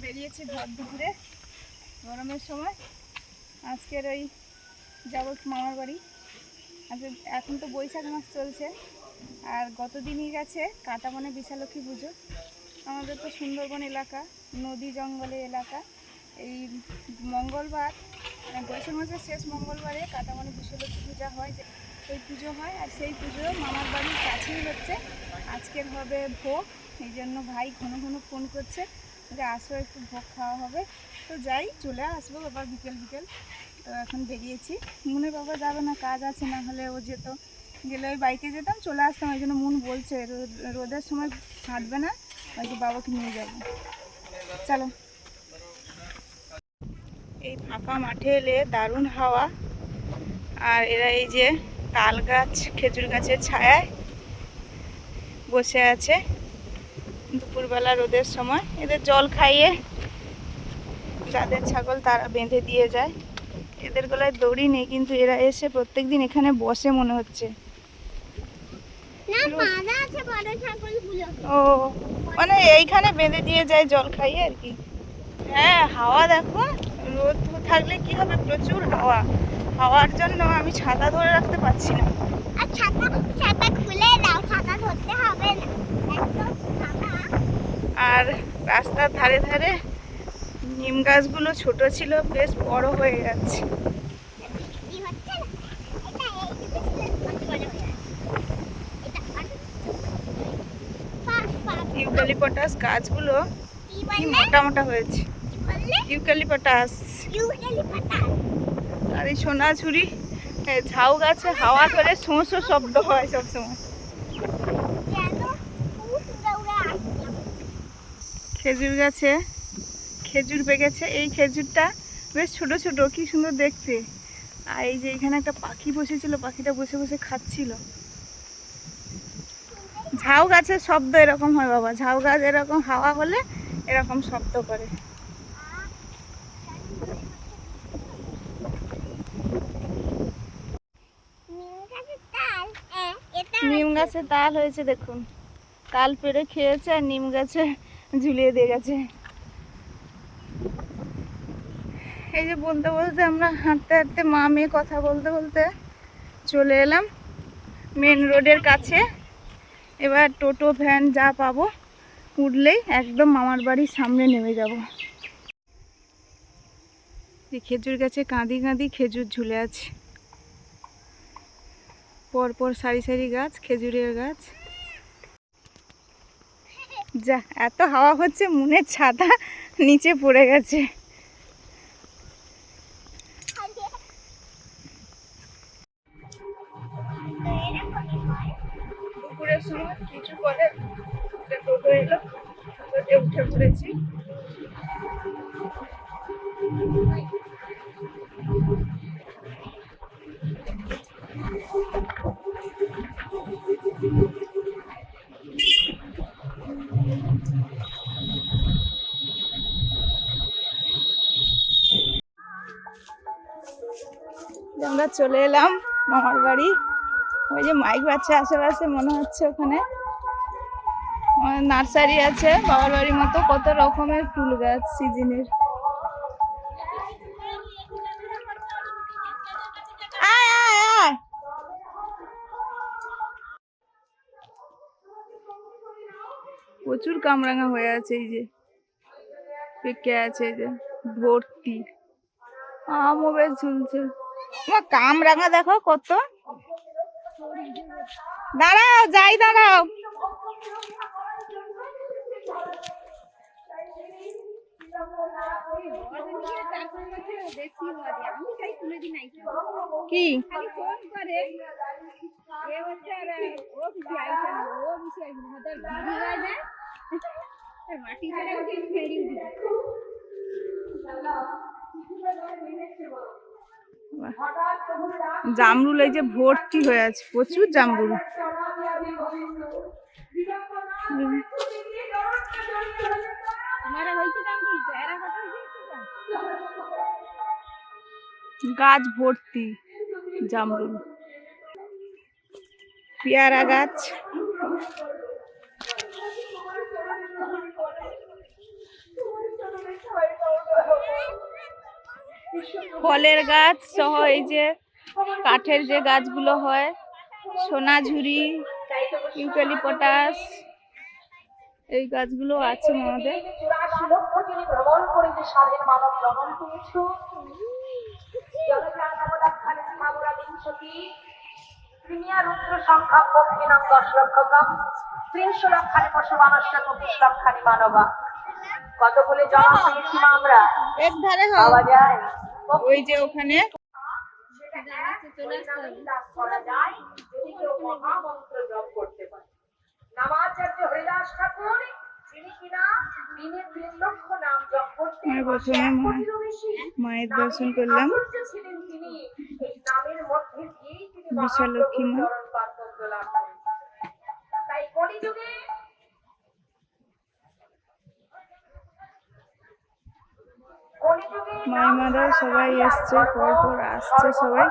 বেরিয়েছি ভর দুপুরে, গরমের সময়। আজকের ওই যাব মামার বাড়ি। আজকে এখন তো বৈশাখ মাস চলছে, আর গত দিনই গেছে কাটাবনে বিশালক্ষী পুজো। আমাদের তো সুন্দরবন এলাকা, নদী জঙ্গলে এলাকা। এই মঙ্গলবার মানে বৈশাখ মাসের শেষ মঙ্গলবারে কাটাবনে বিশালক্ষী পূজা হয়, যে- ওই পুজো হয়, আর সেই পুজো মামার বাড়ির কাছেই হচ্ছে। আজকের হবে ভোগ, এই জন্য ভাই ঘন ঘন ফোন করছে। যে আসো, একটু ভোগ খাওয়া হবে। তো যাই, চলে আসব আবার বিকেল বিকেল। তো এখন বেরিয়েছি। মনে বাবা যাবে না, কাজ আছে, না হলে ও যেত। গেলে ওই বাইকে যেতাম, চলে আসতাম। ওই জন্য মন বলছে, রোদ- রোদের সময় হাঁটবে না, ওই যে বাবাকে নিয়ে যাব। চলো। এই ফাঁকা মাঠে এলে দারুণ হাওয়া। আর এরা এই যে তাল গাছ, খেজুর গাছের ছায়ায় বসে আছে। দুপুরবেলা রোদের সময়। এদের জল খাইয়ে যাদের ছাগল তারা বেঁধে দিয়ে যায়। এদের গলায় দড়ি নেই কিন্তু এরা এসে প্রত্যেক দিন এখানে বসে মনে হচ্ছে। ও মানে এইখানে বেঁধে দিয়ে যায় জল খাইয়ে আর কি। হ্যাঁ হাওয়া দেখো রোদ থাকলে কি হবে? প্রচুর হাওয়া। হাওয়ার জন্য আমি ছাতা ধরে রাখতে পারছি না। আর ছাতা ছাতা খুলে দাও ছাতা ধরতে হবে না। আর রাস্তার ধারে ধারে নিম গাছগুলো ছোট ছিল বেশ বড় হয়ে যাচ্ছে। ইউক্যালিপটাস গাছগুলো মোটা মোটা হয়েছে। ইউক্যালিপটাস। আর এই সোনাঝুরি ঝাউ গাছে হাওয়া করে শোঁ শোঁ শব্দ হয় সবসময় যেন খুব উড়ে উড়ে আসছে খেজুর গাছে খেজুর পেকেছে এই খেজুরটা বেশ ছোট ছোট, কি সুন্দর দেখতে। আর এই যে এখানে একটা পাখি বসেছিল, পাখিটা বসে বসে খাচ্ছিল। ঝাউ গাছের শব্দ এরকম হয় বাবা, ঝাউ গাছ এরকম হাওয়া হলে এরকম শব্দ করে। নিম গাছে তাল হয়েছে, দেখুন। তাল পেড়ে খেয়েছে আর নিম গাছে ঝুলিয়ে দিয়ে গেছে। এই যে বলতে বলতে আমরা হাঁটতে হাঁটতে মা মেয়ে কথা বলতে বলতে চলে এলাম মেন রোডের কাছে। এবার টোটো, ভ্যান যা পাবো উঠলেই একদম মামার বাড়ির সামনে নেমে যাব। খেজুর গাছে কাঁদি কাঁদি খেজুর ঝুলে আছে। পর পর সারি সারি গাছ, খেজুরের গাছ। যা এত হাওয়া হচ্ছে মনের ছাতা নিচে পড়ে গেছে। উঠে পড়েছি। আমরা চলে এলাম মামার বাড়ি। ওই যে মাইক বাচ্চা আশেপাশে মনে হচ্ছে ওখানে। নার্সারি আছে, বাবার বাড়ির মতো কত রকমের ফুল গাছ, সিজনের। প্রচুর কামরাঙা হয়ে আছে এই যে। পেকে আছে এই যে, ভর্তি। আমও বেশ ঝুলছে। তোমার কামরাঙা দেখো কত। দাঁড়াও যাই দাঁড়াও। কি? জামরুল এই যে ভর্তি হয়ে আছে প্রচুর জামরুল। গাছ ভর্তি জামরুল। পেয়ারা গাছ। ফলের গাছ সহ এই যে কাঠের যে গাছগুলো হয় সোনাঝুরি ইউক্যালিপটাস এই গাছগুলো আছে আমাদের রুদ্র সংখ্যা দশ লক্ষ কম ত্রিশ লক্ষানি পশু লক্ষানি মানবা আমরা এক ধারে পাওয়া যায় ওই যে ওখানে। লাভ করা যায় যদি কেউ মহামন্ত্র জপ করতে পারে নামাচার্য হরিদাস ঠাকুর যিনি কিনা দিনে তিন লক্ষ নাম জপ করতেন আমরা প্রথমে এক মা- কোটিরও বেশি মায়ের নামের দর্শন করলাম আচার্য ছিলেন তিনি এই নামের মধ্যে দিয়েই তিনি বিশালক্ষী মা। মহাপ্রভুর চরণ পাদপদ্ম লাভ করেন। তাই কলিযুগে কলিযুগে মাইমারাও সবাই এসছে পরপর আসছে সবাই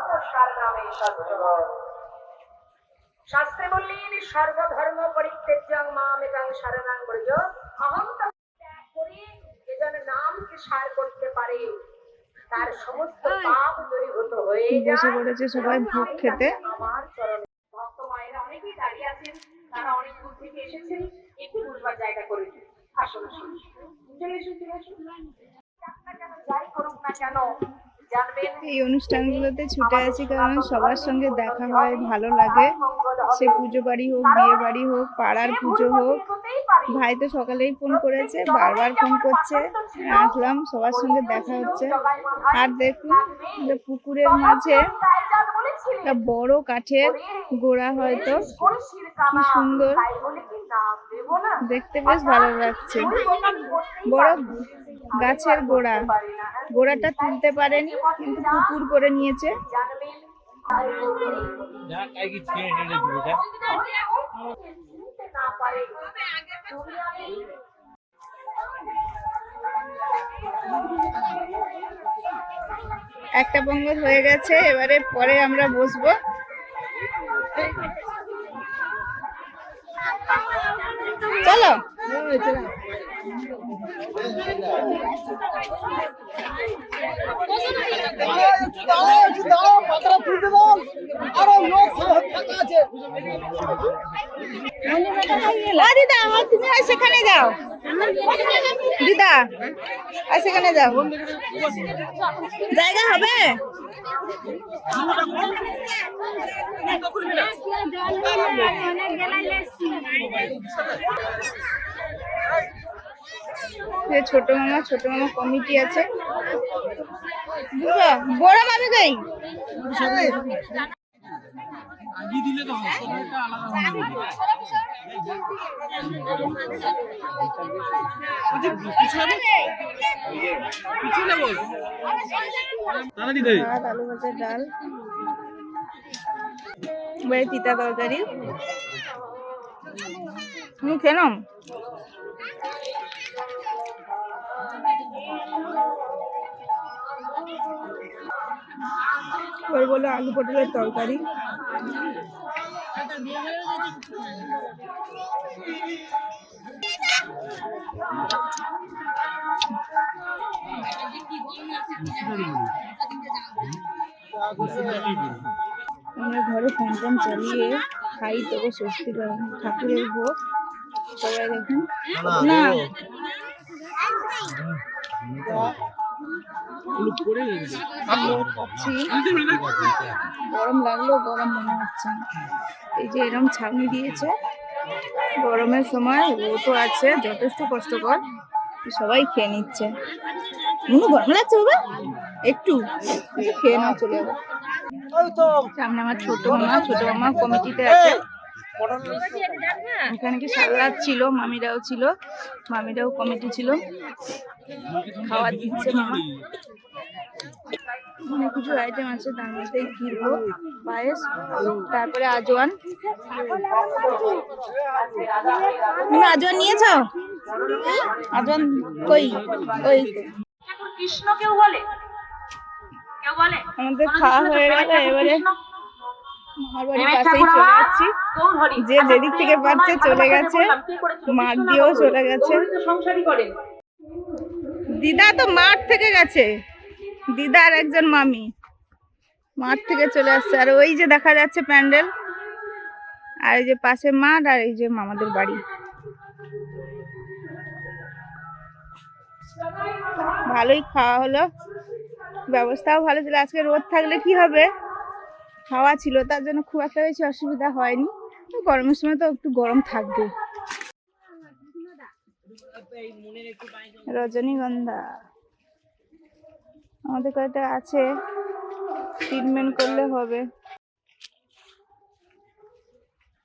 শাস্ত্রে বললেন সর্বধর্ম পরিত্যাজ্যং মামেকাং শরণাং ব্রজ অহং ত্যাগ করে যে যেন নামকে সার করতে পারে তার সমস্ত পাপ দূরীভূত হয়ে বসে যায় পড়েছে সবাই ভোগ খেতে। আমার চরণে ভক্ত মায়েরা অনেকেই দাঁড়িয়ে আছেন তারা অনেক দূর থেকে এসেছেন একটু বসবার জায়গা করে আসুন আসুন চলে চলে যাই করুক না কেন জানবেন এই অনুষ্ঠানগুলোতে ছুটে আছি কারণ সবার সঙ্গে দেখা হয় ভালো লাগে। সে পুজো বাড়ি হোক বিয়ে বাড়ি হোক পাড়ার পুজো হোক। ভাই তো সকালেই ফোন করেছে বারবার ফোন করছে। আসলাম সবার সঙ্গে দেখা হচ্ছে। আর দেখুন পুকুরের মাঝে একটা বড় কাঠের গোড়া হয়তো কি সুন্দর। দেখতে বেশ ভালো লাগছে। বড় গাছের গোড়া। গোড়াটা তুলতে পারেনি কিন্তু পুকুর করে নিয়েছে। একটা পঙ্গল হয়ে গেছে এবারে পরে আমরা বসবো। চলো। ও সেখানে যাও। দিদা আর সেখানে যাও। জায়গা হবে? যে ছোট মামা ছোট মামা কমিটি আছে। বড় মামি গাই ভাত আলু ভাজা ডাল। তিতা তরকারি। তুমি কেন ওই বলো আলু পটলের তরকারি। আমরা ঘরে ফোন টোন চালিয়ে খাই তবু স্বস্তি। ঠাকুরের ভোগ সবাই দেখুন। না গরম লাগলেও গরম মনে হচ্ছে এই যে এরম ছাউনি দিয়েছে, গরমের সময় রোদও আছে, যথেষ্ট কষ্টকর। সবাই খেয়ে নিচ্ছে। মনু, গরম লাগছে বাবা? একটু খেয়ে নাও, চলে যাব। সামনে আমার ছোট মামা ছোট মামা কমিটিতে আছে। এখানে কি সারাত ছিল? মামিরাও ছিল। মামিরাও কমিটি ছিল। খাবার দিচ্ছে মামা। অনেক কিছু আইটেম আছে তার মধ্যে ঘিরবো পায়েস তারপরে আজওয়ান। তুমি আজওয়ান নিয়েছো? আজওয়ান কই? ওই কৃষ্ণ কেউ বলে? কেউ বলে? আমাদের খাওয়া হয়ে গেল এবারে। পাশেই চলে যাচ্ছি যে যেদিক থেকে পাচ্ছে চলে গেছে। মাঠ দিয়েও চলে গেছে। দিদা তো মাঠ থেকে গেছে। দিদা আর একজন মামি। মাঠ থেকে চলে আসছে। আর ওই যে দেখা যাচ্ছে প্যান্ডেল আর এই যে পাশে মাঠ আর এই যে মামাদের বাড়ি। ভালোই খাওয়া হলো। ব্যবস্থাও ভালো ছিল। আজকে রোদ থাকলে কি হবে? হাওয়া ছিল, তার জন্য খুব একটা বেশি অসুবিধা হয়নি। গরমের সময় তো একটু গরম থাকবে। রজনীগন্ধা। আমাদের কয়েকটা আছে? ট্রিটমেন্ট করলে হবে।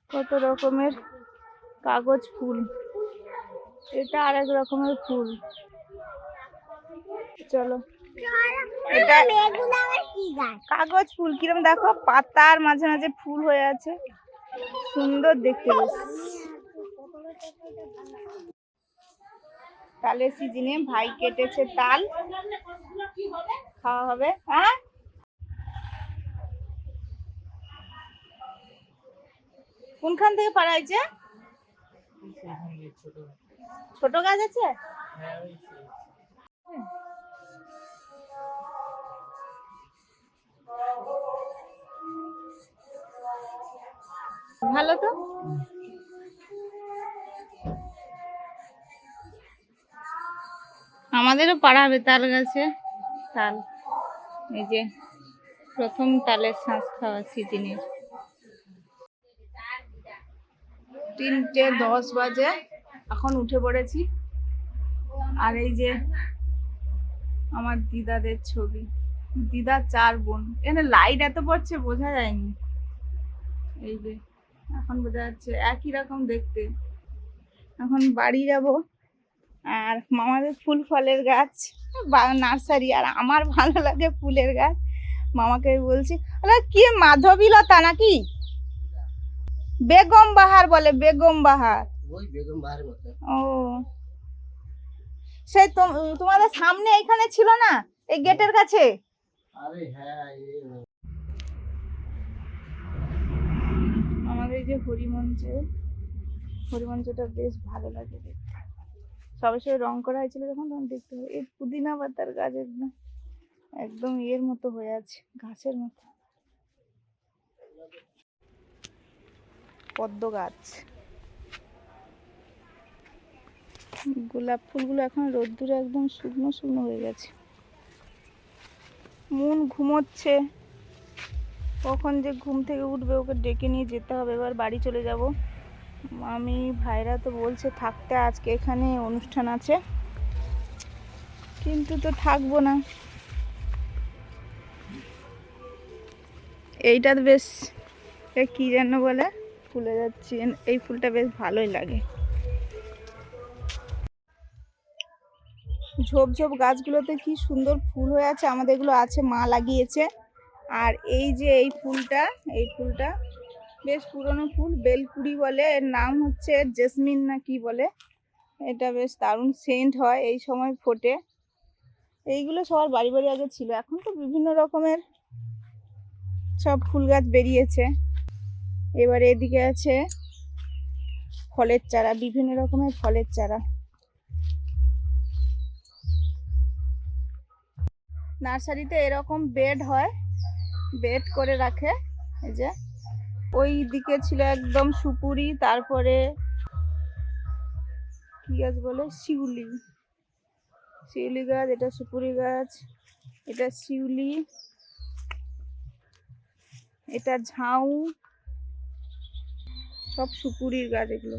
কত রকমের কাগজ ফুল। এটা আরেক রকমের ফুল। চলো। এটা কাগজ, ফুল। কিরম দেখো, পাতার মাঝে মাঝে ফুল হয়ে আছে। সুন্দর দেখতে তালের সিজনে ভাই কেটেছে তাল। খাওয়া হবে হ্যাঁ? কোনখান থেকে পাড়া হয়েছে? ছোট গাছ আছে? ভালো তো? আমাদেরও পাড়া হবে তাল গাছে। তাল। এই যে প্রথম তালের শ্বাস খাওয়া সিজনের। তিনটে দশ বাজে, এখন উঠে পড়েছি। আর এই যে আমার দিদাদের ছবি। দিদা চার বোন। এখানে লাইট এত পড়ছে, বোঝা যায়নি। এই যে এখন বোঝা যাচ্ছে একই রকম দেখতে। এখন বাড়ি যাব আর মামাদের ফুল ফলের গাছ বা নার্সারি আর আমার ভালো লাগে ফুলের গাছ। মামাকে বলছি আরে কি মাধবীলতা নাকি? বেগম বাহার বলে বেগম বাহার। ও। সেই তোম- তোমাদের সামনে এখানে ছিল না এই গেটের কাছে? আরে হ্যাঁ এ আমাদের যে হরিমঞ্চে হরিমঞ্চটা বেশ ভালো লাগে দেখতে। সবে সবে রং করা হয়েছিল যখন, তখন দেখতে হবে। এই পুদিনা পাতার গাছ একদম একদম ইয়ের মতো হয়ে আছে, ঘাসের মতো। পদ্ম গাছ। গোলাপ ফুলগুলো এখন রোদ্দুরে একদম শুকনো শুকনো হয়ে গেছে। মন ঘুমোচ্ছে। কখন যে ঘুম থেকে উঠবে ওকে ডেকে নিয়ে যেতে হবে, এবার বাড়ি চলে যাব। আমি ভাইরা তো বলছে থাকতে আজকে এখানে অনুষ্ঠান আছে, কিন্তু তো থাকব না। এইটা বেশ কি যেন বলে, ফুলে যাচ্ছি, এই ফুলটা বেশ ভালোই লাগে। ঝোপ ঝোপ গাছগুলোতে কি সুন্দর ফুল হয়ে আছে, আমাদের এগুলো আছে, মা লাগিয়েছে। আর এই যে এই ফুলটা এই ফুলটা বেশ পুরনো ফুল, বেলকুড়ি বলে, এর নাম হচ্ছে জেসমিন না কি বলে, এটা বেশ দারুণ সেন্ট হয় এই সময় ফোটে। এইগুলো সবার বাড়ি বাড়ি আগে ছিল, এখন তো বিভিন্ন রকমের সব ফুল গাছ বেরিয়েছে। এবারে এদিকে আছে ফলের চারা, বিভিন্ন রকমের ফলের চারা। নার্সারিতে এরকম বেড হয় বেড করে রাখে, এই যে। ওই দিকে ছিল একদম সুপুরি, তারপরে কি গাছ বলে? শিউলি। শিউলি গাছ, এটা সুপুরি গাছ, এটা শিউলি, এটা ঝাউ, সব সুপুরির গাছ এগুলো।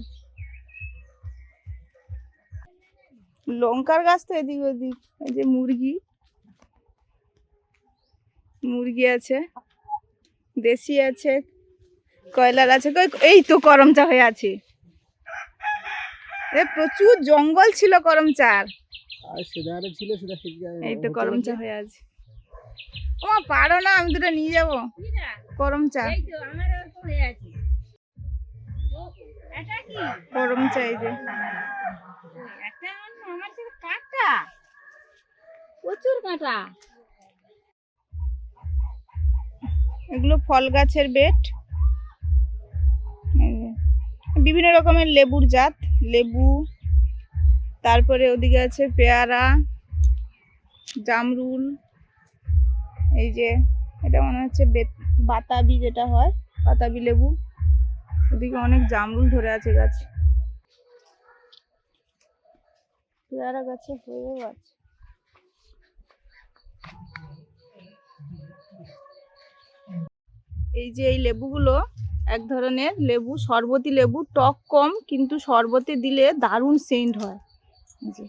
লঙ্কার গাছ তো এদিক ওদিক, এই যে মুরগি। মুরগি আছে দেশি আছে কয়লার আছে এই তো করমচা হয়ে আছে। এ প্রচুর জঙ্গল ছিল করমচার। আর ছিল এই তো করমচা হয়ে আছে। ও পারো না আমি দুটো নিয়ে যাব। করমচা। করমচা এই যে। প্রচুর কাঁটা। এগুলো ফল গাছের বেট। বিভিন্ন রকমের লেবুর জাত, লেবু, তারপরে ওদিকে আছে পেয়ারা, জামরুল, এই যে এটা মনে হচ্ছে বাতাবি যেটা হয়, বাতাবি লেবু। ওদিকে অনেক জামরুল ধরে আছে গাছ। পেয়ারা গাছে হয়েও আছে। এই যে এই লেবুগুলো, এক ধরনের লেবু, শরবতি লেবু, টক কম, কিন্তু শরবতে দিলে দারুণ সেন্ট হয়। যে।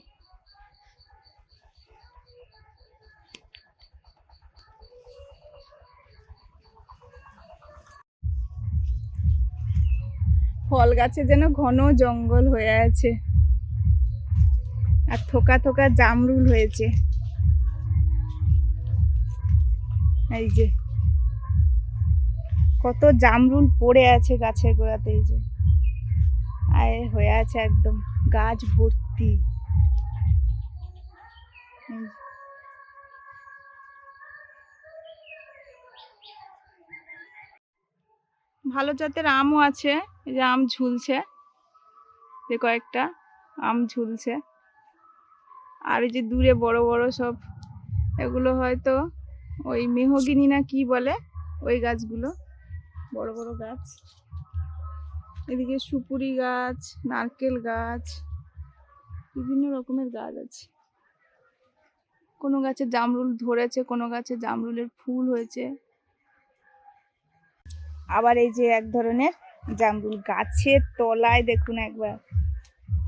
ফল গাছে যেন ঘন জঙ্গল হয়ে আছে। আর থোকা থোকা জামরুল হয়েছে। এই যে। কত জামরুল পড়ে আছে গাছের গোড়াতে এই যে। আয়, হয়ে আছে একদম গাছ ভর্তি। ভালো জাতের আমও আছে, এই যে আম ঝুলছে, যে কয়েকটা আম ঝুলছে। আর এই যে দূরে বড় বড় সব, এগুলো হয়তো ওই মেহগিনি না কি বলে, ওই গাছগুলো। বড় বড় গাছ। এদিকে সুপুরি গাছ, নারকেল গাছ, বিভিন্ন রকমের গাছ আছে। কোনো গাছে জামরুল ধরেছে, কোনো গাছে জামরুলের ফুল হয়েছে। আবার এই যে এক ধরনের জামরুল গাছের তলায় দেখুন একবার,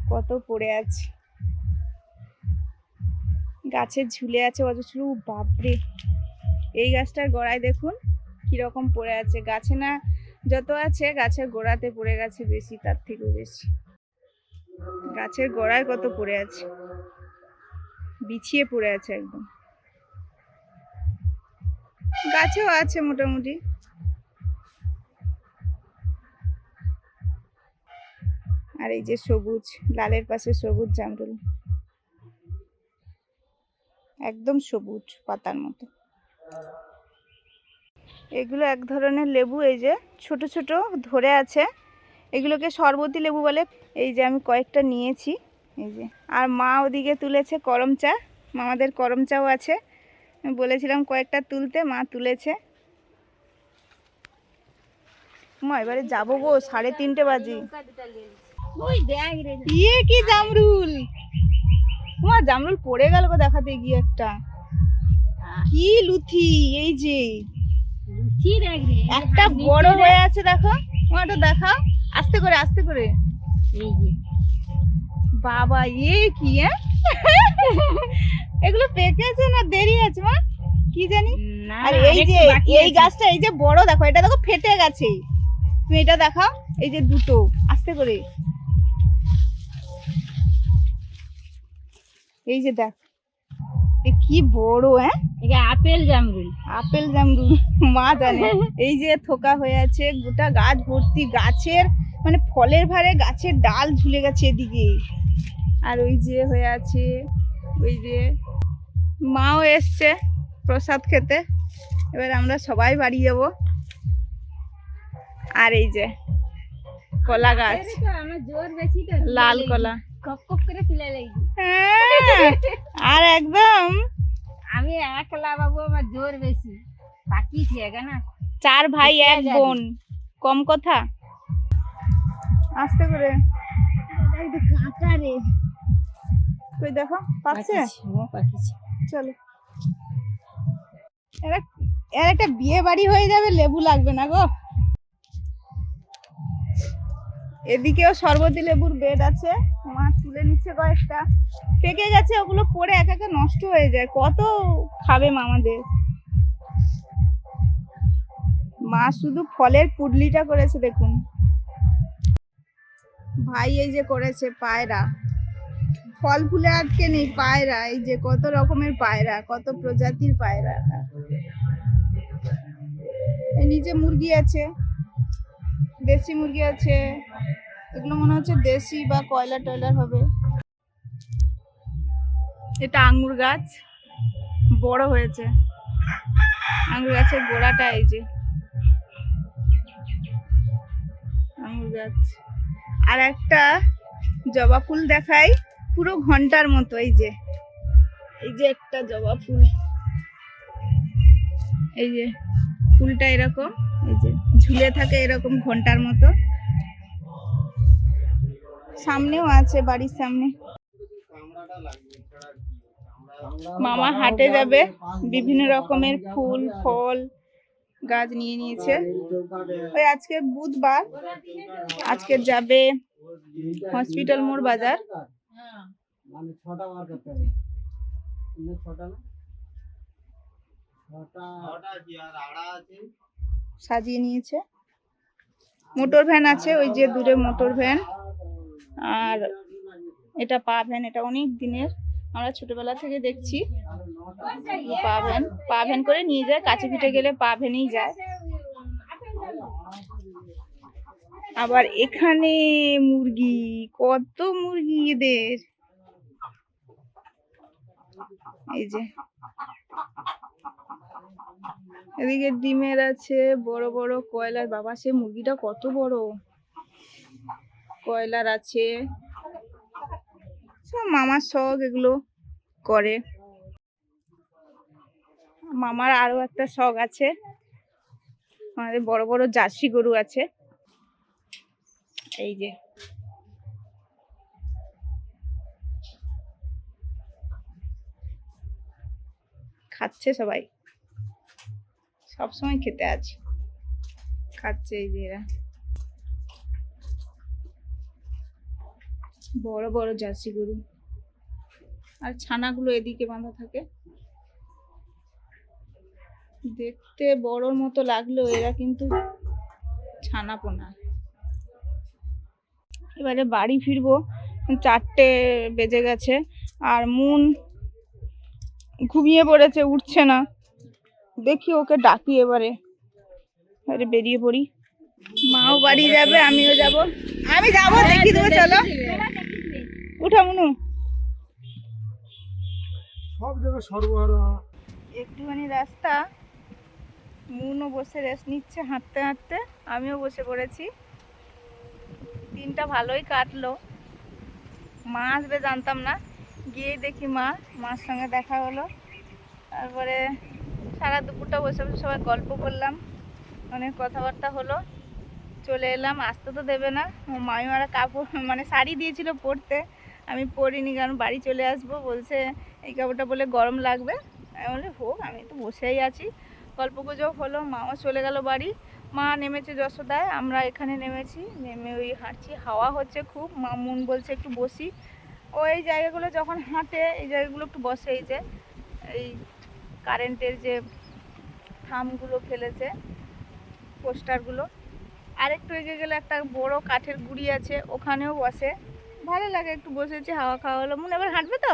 কত পড়ে আছে। গাছে ঝুলে আছে অথচ বাপরে! এই গাছটার গোড়ায় দেখুন কীরকম পড়ে আছে? গাছে না যত আছে, গাছের গোড়াতে পড়ে গেছে বেশি, তার থেকেও বেশি। গাছের গোড়ায় কত পড়ে আছে? বিছিয়ে পড়ে আছে একদম। গাছেও আছে মোটামুটি। আর এই যে সবুজ, লালের পাশে সবুজ জামরুল। একদম সবুজ পাতার মতো। এগুলো এক ধরনের লেবু এই যে ছোট ছোট ধরে আছে। এগুলোকে শরবতী লেবু বলে এই যে আমি কয়েকটা নিয়েছি। এই যে আর মা ওদিকে তুলেছে করম চা মামাদের করম চাও আছে। আমি বলেছিলাম কয়েকটা তুলতে মা তুলেছে। মা এবারে যাব গো সাড়ে তিনটে বাজে। ইয়ে কি জামরুল? মা জামরুল পড়ে গেল গো দেখাতে গিয়ে একটা। কি লুথি এই যে। একটা বড় হয়ে আছে দেখো। মা ওটা দেখাও। আস্তে করে আস্তে করে। এই যে। বাবা এ কি হ্যাঁ? এগুলো পেকেছে না দেরি আছে মা? কি জানি? আর এই যে এই গাছটা এই যে বড় দেখো এটা দেখো ফেটে গেছে। তুমি এটা দেখাও এই যে দুটো আস্তে করে। এই যে দেখ কি বড় হ্যাঁ? এটা আপেল জামরুল। আপেল জামরুল মা জানে। এই যে থোকা হয়ে আছে গোটা গাছ ভর্তি গাছের মানে ফলের ভারে গাছের ডাল ঝুলে গেছে এদিকে। আর ওই যে হয়ে আছে ওই যে মাও এসছে প্রসাদ খেতে। এবার আমরা সবাই বাড়ি যাব। আর এই যে কলা গাছ। জোর লাল কলা। কপ কপ করে তুলে লাগি। হ্যাঁ, আর একদম? আমি একলা বাবু আমার জোর বেশি। বাকি থেকে না চার ভাই এক বোন। কম কথা? আস্তে করে। কাঁচা রে। কই দেখো পাচ্ছে? চলো। এর একটা বিয়ে বাড়ি হয়ে যাবে লেবু লাগবে না গো। এদিকেও সর্বতি লেবুর বেড আছে। মা তুলে নিচ্ছে কয়েকটা। পেকে গেছে, ওগুলো পরে এক একা নষ্ট হয়ে যায়। কত খাবে মামাদের? মা শুধু ফলের পুডলিটা করেছে, দেখুন। ভাই এই যে করেছে পায়রা। ফল ফুলে আটকে নেই, পায়রা। এই যে কত রকমের পায়রা, কত প্রজাতির পায়রা। নিচে মুরগি আছে। দেশি মুরগি আছে। এগুলো মনে হচ্ছে দেশি বা কয়লা টয়লার হবে। এটা আঙ্গুর গাছ। বড় হয়েছে। আঙ্গুর গাছের গোড়াটা এই যে। আঙ্গুর গাছ। আর একটা জবা ফুল দেখাই। পুরো ঘণ্টার মতো এই যে। এই যে একটা জবা ফুল। এই যে ফুলটা এরকম। ঝুলে থাকে এরকম ঘণ্টার মতো। সামনেও আছে বাড়ির সামনে। মামা হাটে যাবে, বিভিন্ন রকমের ফুল, ফল, গাছ নিয়ে নিয়েছে। ওই আজকে বুধবার, আজকে যাবে হসপিটাল মোড় বাজার। ছটা সাজিয়ে নিয়েছে। মোটর ভ্যান আছে, ওই যে দূরে মোটর ভ্যান। আর এটা পা ভ্যান, এটা অনেক দিনের। আমরা ছোটবেলা থেকে দেখছি। পা ভ্যান পা ভ্যান করে নিয়ে যায়, কাছে পিঠে গেলে পা ভ্যানেই যায়। আবার এখানে মুরগি, কত মুরগি এদের। এই যে। এদিকে ডিমের আছে, বড় বড় কয়লার। বাবা সে মুরগিটা কত বড়? কয়লার আছে। সব মামার শখ এগুলো করে। মামার আরও একটা শখ আছে। আমাদের বড় বড় জার্সি গরু আছে। এই যে। খাচ্ছে সবাই। সবসময় খেতে আছে। খাচ্ছে এই যে এরা বড় বড় জার্সি গরু। আর ছানাগুলো এদিকে বাঁধা থাকে। দেখতে বড়র মতো লাগলেও এরা কিন্তু ছানা পোনা এবারে বাড়ি ফিরবো, চারটে বেজে গেছে, আর মুন ঘুমিয়ে পড়েছে, উঠছে না। দেখি ওকে ডাকি এবারে। এবারে বেরিয়ে পড়ি। মাও বাড়ি যাবে আমিও যাব। আমি যাব দেখি দেবো চলো। উঠা মুনু। সব জায়গায় সর্বহারা। একটুখানি রাস্তা। মুনও বসে রেস্ট নিচ্ছে হাঁটতে হাঁটতে। আমিও বসে পড়েছি। দিনটা ভালোই কাটলো। মা আসবে জানতাম না। গিয়ে দেখি মা। মার সঙ্গে দেখা হলো। তারপরে সারা দুপুরটা বসে বসে সবাই গল্প করলাম, অনেক কথাবার্তা হলো, চলে এলাম, আসতে তো দেবে না। মামিমারা কাপড় মানে শাড়ি দিয়েছিল পরতে, আমি পরিনি কারণ বাড়ি চলে আসব, বলছে এই কাপড়টা বলে গরম লাগবে। আমি বলি, হোক, আমি তো বসেই আছি। গল্প গুজব হলো মাও চলে গেল বাড়ি, মা নেমেছে যশোদায়, আমরা এখানে নেমেছি, নেমে ওই হাঁটছি, হাওয়া হচ্ছে খুব মা মন বলছে একটু বসি। ও এই জায়গাগুলো যখন হাঁটে, এই জায়গাগুলো একটু বসে, এই যে, এই কারেন্টের যে থামগুলো ফেলেছে, পোস্টারগুলো। আরেকটু এগে গেলে একটা বড় কাঠের গুড়ি আছে, ওখানেও বসে। ভালো লাগে একটু বসেছি হাওয়া খাওয়া হলো। মনে এবার হাঁটবে তো?